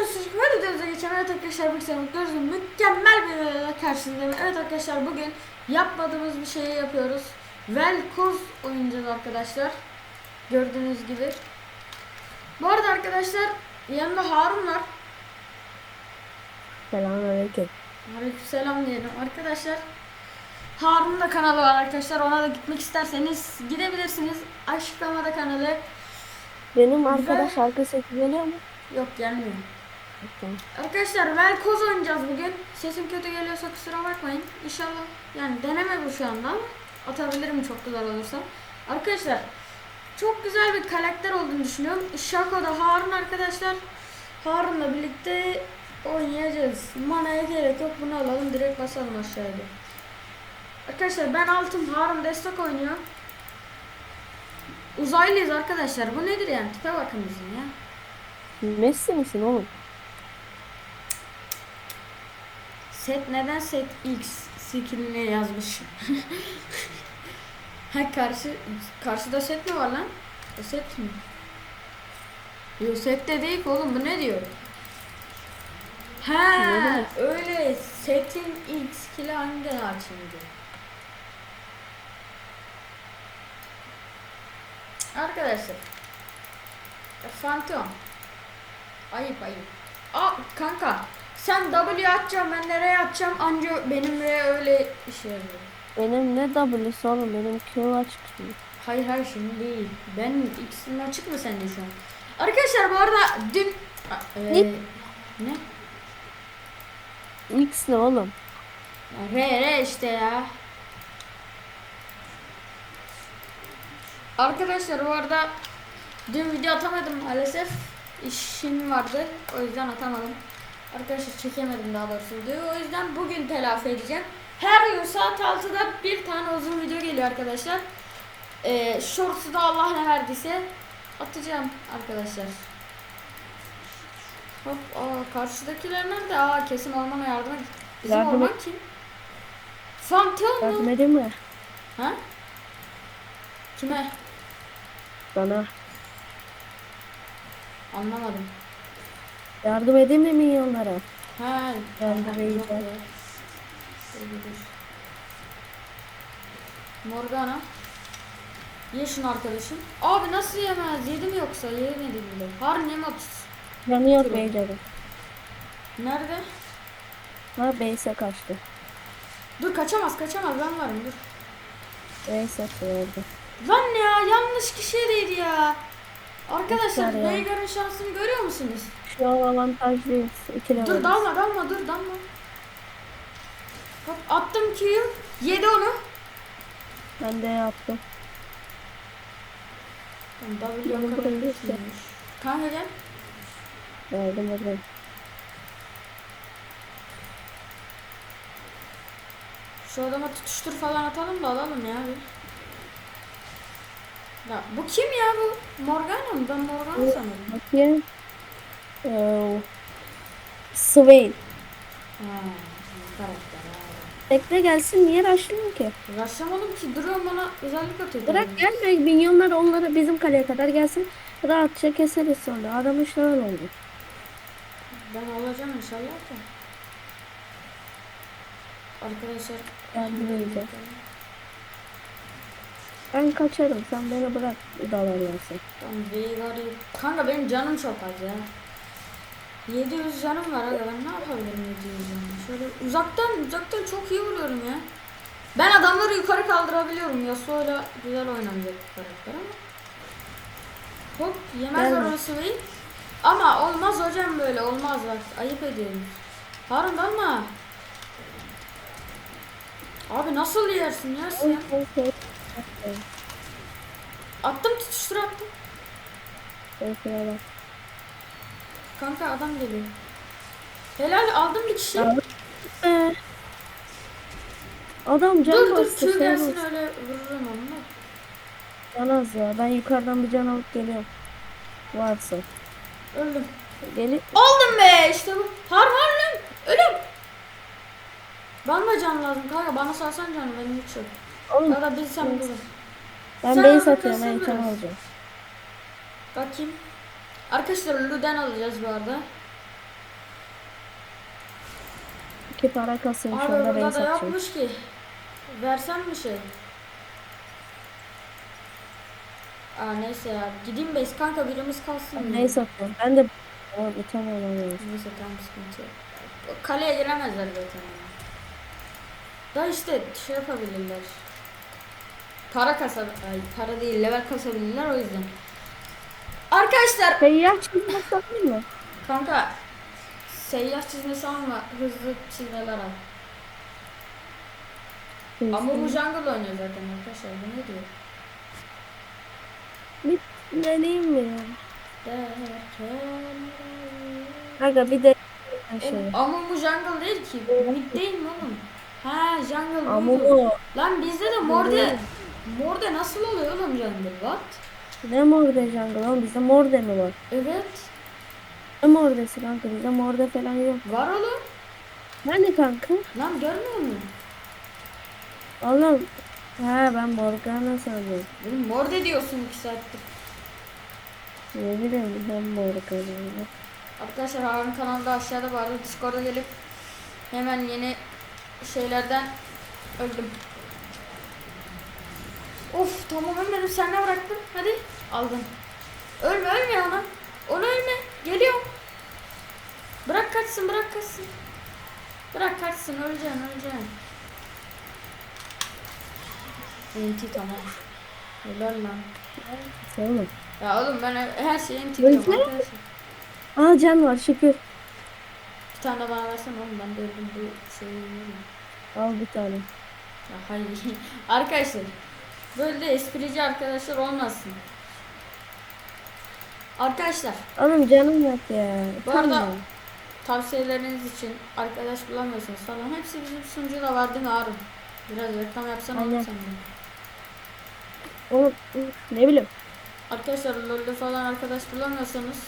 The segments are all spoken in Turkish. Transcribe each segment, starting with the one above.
Çocuk ve videomuza geçen evet arkadaşlar sefer gördüğünüz mükemmel bir videoyla karşınızdayım. Evet arkadaşlar bugün yapmadığımız bir şeyi yapıyoruz. Velkoz oynayacağız arkadaşlar. Gördüğünüz gibi. Bu arada arkadaşlar yanımda Harun var. Selamünaleyküm. Aleykümselam diyelim arkadaşlar. Harun'un da kanalı var arkadaşlar. Ona da gitmek isterseniz gidebilirsiniz. Açıklamada kanalı. Benim arkadaş şarkı sesi geliyor mu? Yok gelmiyor. Arkadaşlar Velkoz oynayacağız bugün. Sesim kötü geliyorsa kusura bakmayın. İnşallah yani deneme bu şu anda ama atabilirim çok güzel olursa. Arkadaşlar çok güzel bir karakter olduğunu düşünüyorum. Şako da Harun arkadaşlar. Harun'la birlikte oynayacağız. Manaya gerek yok bunu alalım direkt basalım aşağıya. Arkadaşlar ben altım Harun destek oynuyor. Uzaylıyız arkadaşlar. Bu nedir yani? Tipe bakın bizim ya. Messi misin oğlum? Set neden set X skilline yazmış? ha karşı karşıda set mi var lan? O set mi? Yok set de değil oğlum bu ne diyor? Ha öyle setin X skill'i hangi var şimdi? Arkadaşlar Fantom Ayıp ayıp Aa kanka sen W atacağım ben nereye atacağım anca benim R öyle işe yarıyor. Benim ne W'si oğlum? Benim Q açık şimdi. Hayır hayır şimdi değil. Ben X'in açık mı sende şu an? Arkadaşlar bu arada dün e, Ne? ne? X ne oğlum? Ya R R işte ya. Arkadaşlar bu arada dün video atamadım maalesef. İşim vardı. O yüzden atamadım. Arkadaşlar çekemedim daha doğrusu videoyu. O yüzden bugün telafi edeceğim. Her gün saat 6'da bir tane uzun video geliyor arkadaşlar. Ee, shorts'u da Allah ne verdiyse atacağım arkadaşlar. Hop, aa, karşıdakiler nerede? Aa kesin ormana yardıma gitti. Bizim Yardım orman kim? Yardım mu? edeyim mi? Ha? Kime? Bana. Anlamadım. Yardım edeyim mi milyonlara? Ha, Ben de aha, beyler. yok ya. Dur, dur, dur. Morgana. Ye şunu arkadaşım. Abi nasıl yemez? Yedi mi yoksa? Yemedi bile. Harun yeme otuz. Yanıyor beyleri. Nerede? Ha base'e kaçtı. Dur kaçamaz kaçamaz ben varım dur. Base atıyordu. Lan ya yanlış kişiye değdi ya. Arkadaşlar. Veigar'ın şansını görüyor musunuz? An avantajlıyız. İki level. Dur dalma dalma dur dalma. Hop attım Q'yu. Yedi onu. Ben de yaptım. Tamam, W yok kadar. Kanka gel. Yardım edeyim. Şu adama tutuştur falan atalım da alalım ya. Ya bu kim ya bu? Morgana mı? Ben Morgana sanırım. Bakayım. Ee, Swain. Ha, karakter. Bekle gelsin niye raşlıyor ki? Uğraşamadım ki duruyorum bana özellik atıyor. Bırak gel ve minyonlar onları bizim kaleye kadar gelsin. Rahatça keseriz sonra. Adam öyle oldu. Ben alacağım inşallah da. Arkadaşlar. Yardım edeceğim. Ben kaçarım. Sen beni bırak dalarlarsa. Tamam Veigar'ı... Kanka benim canım çok az ya. 700 canım var aga ben ne yapabilirim 700 canım? Şöyle uzaktan uzaktan çok iyi vuruyorum ya. Ben adamları yukarı kaldırabiliyorum. Yasuo'yla güzel oynanacak bir karakter ama. Hop Gelme. onu Swain. Ama olmaz hocam böyle olmaz bak ayıp ediyorsunuz. Harun dalma. Abi nasıl yersin ya sen? Attım tutuştur attım. Kanka adam geliyor. Helal aldım bir kişi. Ee, Adam can dur dur şey gelsin öyle vururum onu az ya. Ben yukarıdan bir can alıp geliyorum. Varsa. Öldüm. Gelip Aldım be işte bu. Har har lan. Ölüm. Bana da can lazım kanka bana salsan canı benim hiç yok. oğlum Ya da bilsem bulurum. ben base atıyorum. Ben item alacağım. Bakayım. Arkadaşlar Luden alacağız bu arada. ki para kasayım Abi ben burada da satacağım. yapmış ki. Versen bir şey. Aa neyse ya. Gideyim base kanka birimiz kalsın. ya. Ne satıyorum? Ben de bir tane alamıyorum. Neyse tamam sıkıntı yok. Kaleye giremezler zaten. Da işte şey yapabilirler. Para kasa, ay, para değil level kasabilirler o yüzden. Arkadaşlar Seyyar çizmek satayım mı? kanka seyyah çizmesi alma hızlı çizmeler al. Ama bu jungle oynuyor zaten arkadaşlar bu ne diyor? Bir deneyeyim mi? ya? Kanka bir de. Oğlum, Ama bu jungle değil ki. Mid değil mi oğlum? Ha jungle Ama buydu. Lan bizde de morde morde nasıl oluyor oğlum jungle? What? Ne morde jungle oğlum bizde morde mi var? Evet. Ne mordesi kanka bizde morde falan yok. Var oğlum. Nerede kanka? Lan görmüyor musun? Oğlum. Ha ben Morgana sanıyorum. Oğlum morde diyorsun iki saattir. Ne bileyim ben Morgana. Arkadaşlar Harun kanalda aşağıda vardı. Discord'a gelip hemen yeni şeylerden öldüm. Of tamam ölmedim. Sen ne bıraktın? Hadi aldın. Ölme ölme ona. Onu ölme. Geliyorum. Bırak kaçsın bırak kaçsın. Bırak kaçsın öleceksin öleceksin. Enti tamam. Helal lan. Oğlum. Ya oğlum ben her şeyi enti diyorum. Aa can var şükür. Bir tane bana versene oğlum ben de öldüm bu şeyi. Al bir tane. Ya hayır. arkadaşlar böyle esprici arkadaşlar olmasın. Arkadaşlar Oğlum canım yok ya. Bu arada- Tamam. tavsiyeleriniz için arkadaş bulamıyorsunuz falan hepsi bizim sunucuda var değil mi Harun? Biraz reklam Aynen. sen de. Oğlum ne bileyim. Arkadaşlar LoL'de falan arkadaş bulamıyorsanız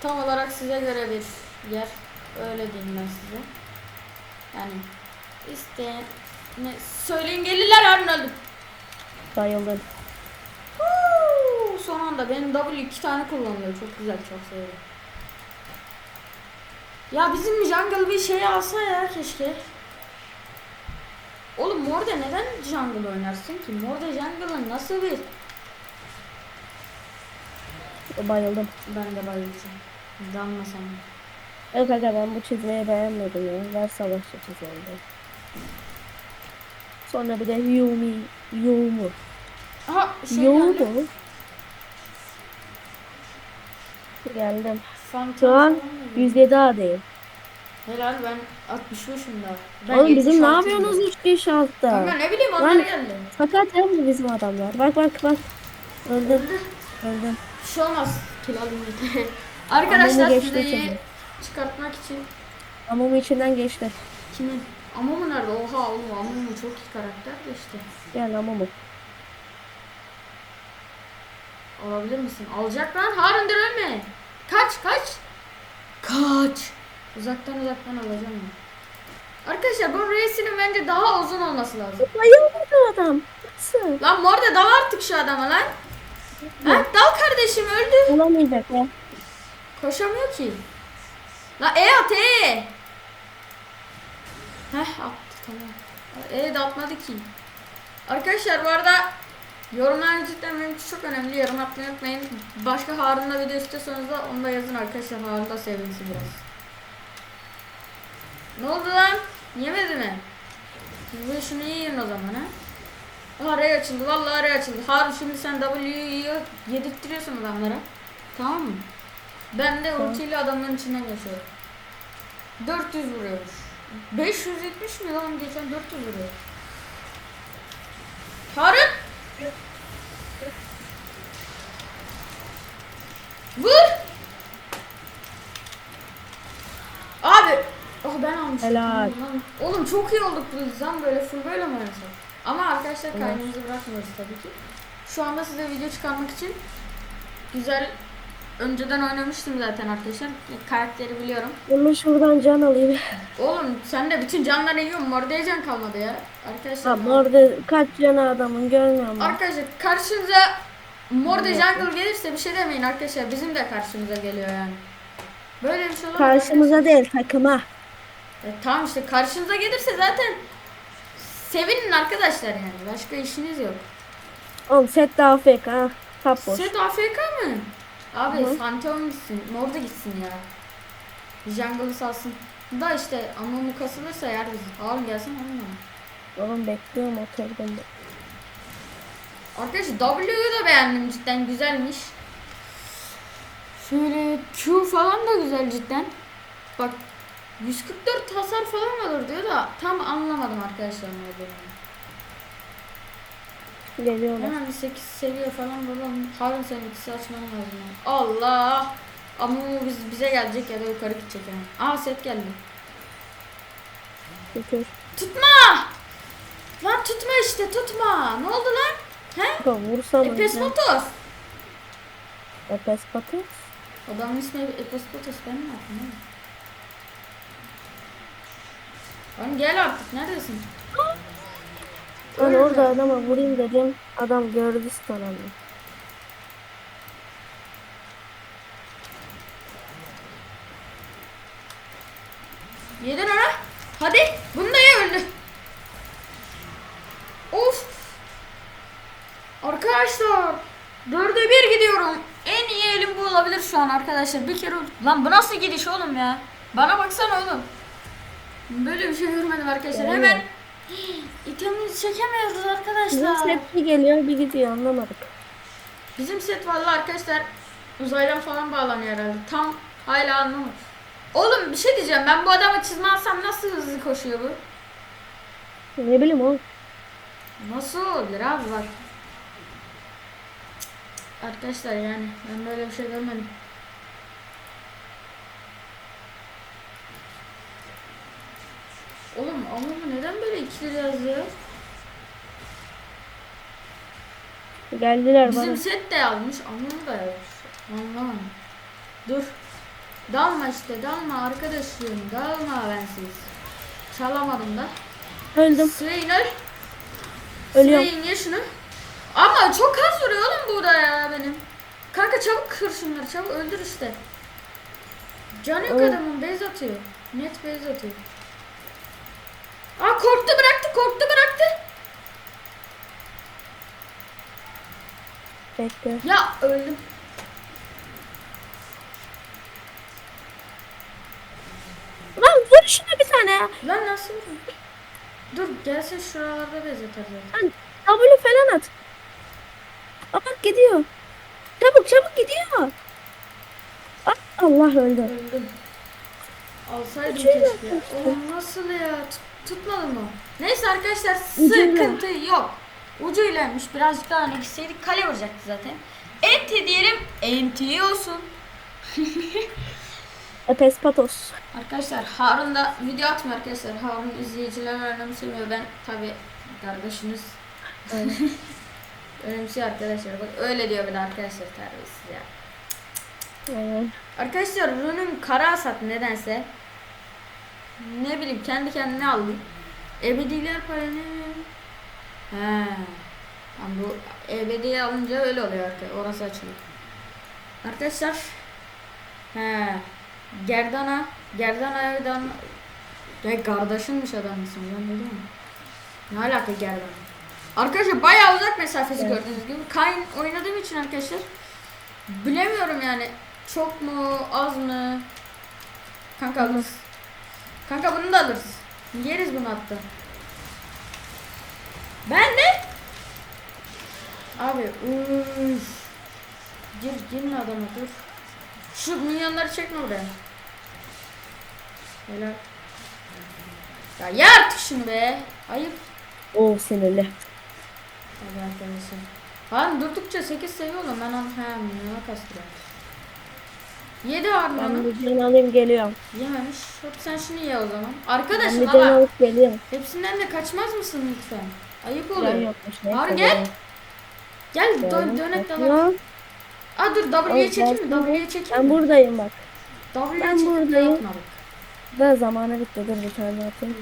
tam olarak size göre bir yer. Öyle diyeyim ben size. Yani isteyen ne söyleyin gelirler Harun öldüm. Bayıldım. Huu, Son anda benim W iki tane kullanılıyor. Çok güzel, çok seviyorum. Ya bizim jungle bir şey alsa ya keşke. Oğlum Morde neden jungle oynarsın ki? Morde jungle'ın nasıl bir... Bayıldım. Ben de bayılacağım. Danma sana. Yok kanka ben bu çizmeyi beğenmedim ya. Ver savaşçı çizelim. Sonra bir de Yumi. Yumu. Aha şey Yumu geldi. mu? Geldim. Phantom Şu an falan mı? 107 adayım. Helal ben 65'im daha. Ben Oğlum bizim ne 76'yım. yapıyorsunuz 3 altta? Kanka ne bileyim onlar Lan- geldi. Fakat ya bu bizim adamlar. Bak bak bak. Öldüm. Öldüm. Bir şey olmaz. Kill yeter. Arkadaşlar süreyi çıkartmak için Ama bu içinden geçti. kimin? Amumu nerede? Oha oğlum Amumu çok iyi karakter de işte. Gel ama bu. Alabilir misin? Alacak lan. Harun dur ölme. Kaç kaç. Kaç. Uzaktan uzaktan alacağım ben. Arkadaşlar bu reisinin bence daha uzun olması lazım. Bayıldı adam. Nasıl? Lan morde dal artık şu adama lan. Ha, dal kardeşim öldü. Olamayacak ya. Koşamıyor ki. La E at E. Heh attı tamam. E de atmadı ki. Arkadaşlar bu arada yorumlar cidden benim için çok önemli. Yorum atmayı unutmayın. Başka Harun'la video istiyorsanız da onu da yazın arkadaşlar. Harun da sevinsin biraz. Ne oldu lan? Yemedi mi? Siz bu işini yiyin o zaman ha. Araya açıldı. Vallahi araya açıldı. Harun şimdi sen W'yu yedirttiriyorsun adamlara. Tamam mı? Ben de ultiyle adamların içinden geçiyorum. 400 vuruyormuş. 570 mi lan geçen 400 vuruyor. Harun! Vur! Abi! Oh ben almışım. Helal. Lan, Oğlum çok iyi olduk bu yüzden böyle full böyle mi oynasak? Ama arkadaşlar kaynımızı bırakmıyoruz tabii ki. Şu anda size video çıkarmak için güzel önceden oynamıştım zaten arkadaşlar. Karakteri biliyorum. Bunu şuradan can alayım. Oğlum sen de bütün canları yiyorsun. Mordaya can kalmadı ya. Arkadaşlar. Ha orada kaç canı adamın görmüyor musun? Arkadaşlar karşınıza Morde. Jungle gelirse bir şey demeyin arkadaşlar. Bizim de karşımıza geliyor yani. Böyle bir şey olur Karşımıza değil takıma. arkadaşlar? E, tamam işte karşınıza gelirse zaten sevinin arkadaşlar yani. Başka işiniz yok. Oğlum set de AFK ha. Set AFK mı? Abi Hı. Pantheon gitsin. Morda gitsin ya. Jungle'ı salsın. Da işte Amumu kasılırsa yer bizi. Harun gelsin onunla. Oğlum bekliyorum oturdum. Arkadaşlar W'yu da beğendim cidden güzelmiş. Şöyle Q falan da güzel cidden. Bak 144 hasar falan alır diyor da tam anlamadım arkadaşlar ne olduğunu. Geliyorlar. Hemen bir 8 seviye falan bulalım. Harun senin ikisi açman lazım. ya. Allah! Ama o biz, bize gelecek ya da yukarı gidecek yani. Aa set geldi. Şükür. Tutma! Lan tutma işte tutma. Ne oldu lan? He? Kanka vursana. Epes ya. Motos. Epes patos. Adamın ismi Epes Motos. Ben ne yaptım oğlum? Gel artık neredesin? Ben Öyle. orada adama vurayım dedim. Adam gördü sanırım. Yedin ona. Hadi. Bunu da ye öldü. Of. Arkadaşlar. Dörde bir gidiyorum. En iyi elim bu olabilir şu an arkadaşlar. Bir kere. Lan bu nasıl gidiş oğlum ya? Bana baksana oğlum. Böyle bir şey görmedim arkadaşlar. Hemen itemimizi çekemiyoruz Bizim arkadaşlar. set bir geliyor bir gidiyor anlamadık. Bizim set vallahi arkadaşlar uzaydan falan bağlanıyor herhalde. Tam hala anlamadım. Oğlum bir şey diyeceğim. Ben bu adama çizme alsam nasıl hızlı koşuyor bu? Ne bileyim oğlum. Nasıl olabilir abi bak. Arkadaşlar yani ben böyle bir şey görmedim. Oğlum ama neden böyle ikili yazıyor? Geldiler Bizim bana. set de yazmış, anlamı da yazmış. Anlamadım. Dur. Dalma işte, dalma arkadaşım, dalma bensiz. Çalamadım da. Öldüm. Swain öl. Ölüyorum. Swain ye şunu. Ama çok az vuruyor oğlum bu da ya benim. Kanka çabuk kır şunları, çabuk öldür işte. Canı yok adamın, base atıyor. Net base atıyor. Aa korktu bıraktı, korktu bıraktı. Bekle. Ya öldüm. Lan vur şuna bir tane ya. Lan nasıl? Dur gelsin şuralarda bez atar zaten. Lan W falan at. Aa, bak gidiyor. Çabuk çabuk gidiyor. Aa, Allah öldü. Öldüm. Alsaydım keşke. Oğlum nasıl ya? Tut, tutmadı mı? Neyse arkadaşlar Ucuyla. sıkıntı yok. Ucuylaymış. Birazcık daha öne gitseydik kale vuracaktı zaten. Enti diyelim. Enti olsun. Epes patos. Arkadaşlar Harun da video atmıyor arkadaşlar. Harun izleyiciler önemsemiyor. Ben tabi kardeşiniz önemsiyor arkadaşlar. Bak öyle diyor bir de arkadaşlar terbiyesiz ya. Aynen. Arkadaşlar ürünüm kara hasat nedense. Ne bileyim kendi kendine aldım. Ebediler paranı. He. Tam bu ebedi alınca öyle oluyor arkadaşlar. Orası açılıyor. Arkadaşlar. He. Gerdana. Gerdana evden. Ya kardeşinmiş adam ismi. Ben dedim mi? Ne alaka Gerdana? Arkadaşlar bayağı uzak mesafesi Evet. gördüğünüz gibi. Kayn oynadığım için arkadaşlar. Bilemiyorum yani. Çok mu az mı? Kanka alırız. Kanka bunu da alırız. Yeriz bunu hatta. Ben de. Abi üf. Gir girme adama dur. Şu milyonları çekme buraya. Helal. Ya ye artık şunu be. Ayıp. Oo sinirli. Hadi arkadaşlar. Han durdukça 8 seviye oğlum ben onu he milyona kastırıyorum. Yedi abi Ben onu. can alayım geliyorum. Yememiş. Hop sen şunu ye o zaman. Ben Arkadaşım ama alıp geliyorum. hepsinden de kaçmaz mısın lütfen? Ayıp Can oluyor. yokmuş. neyse, Harun gel. geliyorum. Gel Geldim. dönek Ya, dalar. Aa dur W'ye Ay, çekeyim mi? ben- W'ye çekeyim Ben mi? buradayım bak. W'ye ben çekeyim mi? buradayım. Da zamanı bitti. Dur bir tane atayım.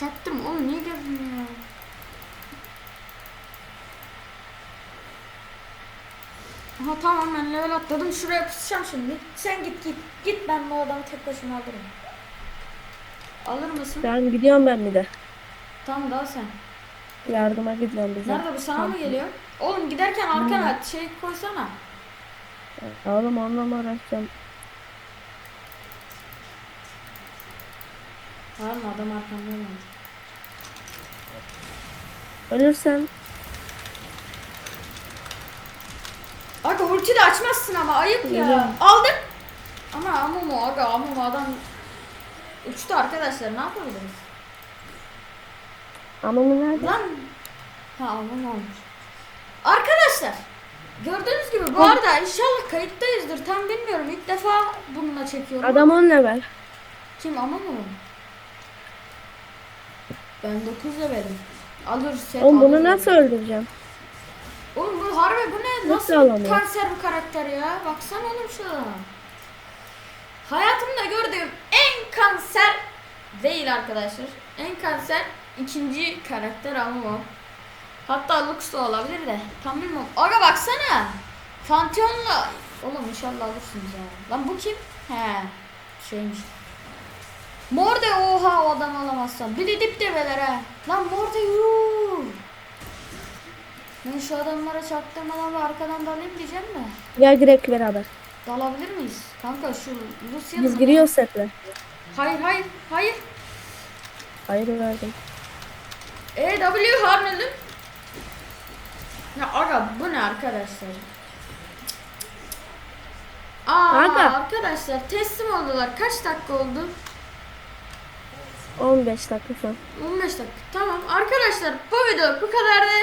Çaktım oğlum niye geldin ya? Aha tamam ben level atladım. Şuraya pusacağım şimdi. Sen git git. Git ben bu adamı tek başıma alırım. Alır mısın? Ben gidiyorum ben bir de. Tamam daha sen. Yardıma gidiyorum bize. Nerede bu sana mı geliyor? Oğlum giderken arkana şey koysana. Oğlum onunla mı uğraşacağım? Var mı adam arkamda mı? Ölürsen Aga ulti de açmazsın ama ayıp ya. Aldım. Ama Amumu aga Amumu adam uçtu arkadaşlar ne yapabiliriz? ama bu nerede? Lan ha Amumu olmuş. Arkadaşlar gördüğünüz gibi bu arada inşallah kayıttayızdır tam bilmiyorum ilk defa bununla çekiyorum. Adam 10 level. Kim Amumu mu? Ben 9 levelim. Alır set Oğlum bunu alır. nasıl öldüreceğim? Oğlum bu harbi bu ne? Nasıl alamıyor? kanser bir karakter ya? Baksana oğlum şuna. Hayatımda gördüğüm en kanser değil arkadaşlar. En kanser ikinci karakter ama o. Hatta Lux da olabilir de. Tam bilmiyorum. Aga baksana. Pantheon'la. Oğlum inşallah alırsınız ya. Lan bu kim? He. Şeymiş. Morde oha o adam alamazsam. Bir de dip develer ha. Lan Morde yuuu. Ben şu adamlara çaktırmadan ve arkadan dalayım diyeceğim de. Gel girek beraber. Dalabilir miyiz? Kanka şu Lucian Biz giriyoruz setle. Hayır hayır hayır. Hayır verdim. E W harnadım. Ya aga bu ne arkadaşlar? Aa Aga. arkadaşlar teslim oldular. Kaç dakika oldu? 15 dakika falan. 15 dakika. Tamam arkadaşlar bu video bu kadardı.